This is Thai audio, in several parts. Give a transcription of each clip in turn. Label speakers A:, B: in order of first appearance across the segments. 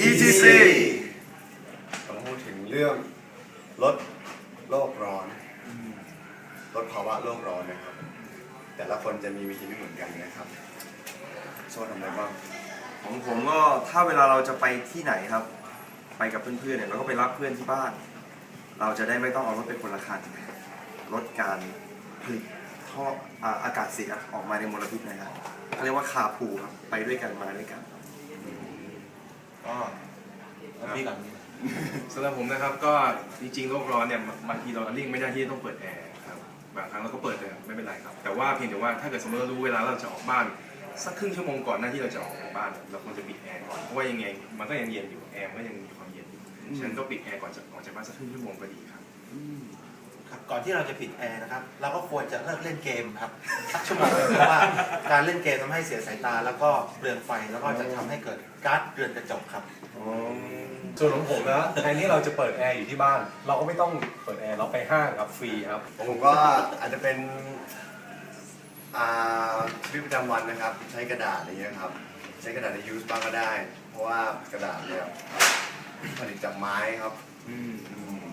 A: ETC
B: ต้องพูดถึงเรื่องลดโลกร้อน ลดภาวะโลกร้อนนะครับ แต่ละคนจะมีวิธีไม่เหมือนกันนะครับโซ่ทำอะไรบ้าง
A: ของผมก็ถ้าเวลาเราจะไปที่ไหนครับ ไปกับเพื่อนๆเนี่ยเราก็ไปรับเพื่อนที่บ้าน เราจะได้ไม่ต้องเอารถไปคนละคันลดการผลิตท่ออ่าอากาศเสียออกมาในมลพิษนะครับเขาเรียกว่าคาพูครับไปด้วยกันมาด้วยกัน
C: ก็พี่ก่อนสำหรับผมนะครับก็จริงๆโลกร้อนเนี่ยบางทีเราเลี่ยงไม่ได้ที่ต้องเปิดแอร์ครับบางครั้งเราก็เปิดแต่ไม่เป็นไรครับ แต่ว่าเพียงแต่ว่าถ้าเกิดสมมติเรารู้เวลาเราจะออกบ้านสักครึ่งชั่วโมงก่อนหน้าที่เราจะออกจากบ้านเราควรจะปิดแอร์ก่อนเพราะว่ายังไงมันก็ยังเย็นอยู่แอร์มันก็ยังมีความเย็นอยู่ฉะนั้นก็ปิดแอร์ก่อนจะออกจากบ้านสักครึ่งชั่วโมงก็ดีครับ
D: ครับก่อนที่เราจะปิดแอร์นะครับเราก็ควรจะเลิกเล่นเกมครับสักชั่วโมงหนึ่งเพราะว่าการเล่นเกมทำให้เสียสายตา แล้วก็เปลืองไฟแล้วก็จะทำให้เกิดก๊าซเรือนกระจกครับ
E: ส่วนของผมนะแทนที่เราจะเปิดแอร์อยู่ที่บ้าน เราก็ไม่ต้องเปิดแอร์เราไปห้างครับฟรีครับ
B: ของผมก็อาจจะเป็นอ่าชีวิตประจำวันนะครับ ใช้กระดาษอะไรเงี้ยครับ ใช้กระดาษในยูสบ้างก็ได้ เพราะว่ากระดาษเนี่ยผลิตจากไม้ครับอืมมัน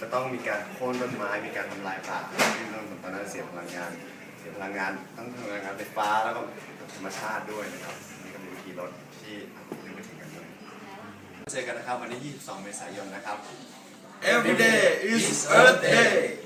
B: จะต้องมีการโค่นต้นไม้ มีการทำลายป่าซึ่งตอนนั้นเสียพลังงาน เสียพลังงานทั้งพลังงานไฟฟ้าแล้วก็ธรรมชาติด้วยนะครับนี่ก็เป็นวิธีลดที่อาจจะลืมไปถึงกันด้วยเจอกันนะครับวันที่ 22 เมษายนนะครับ
A: Every day is Earth Day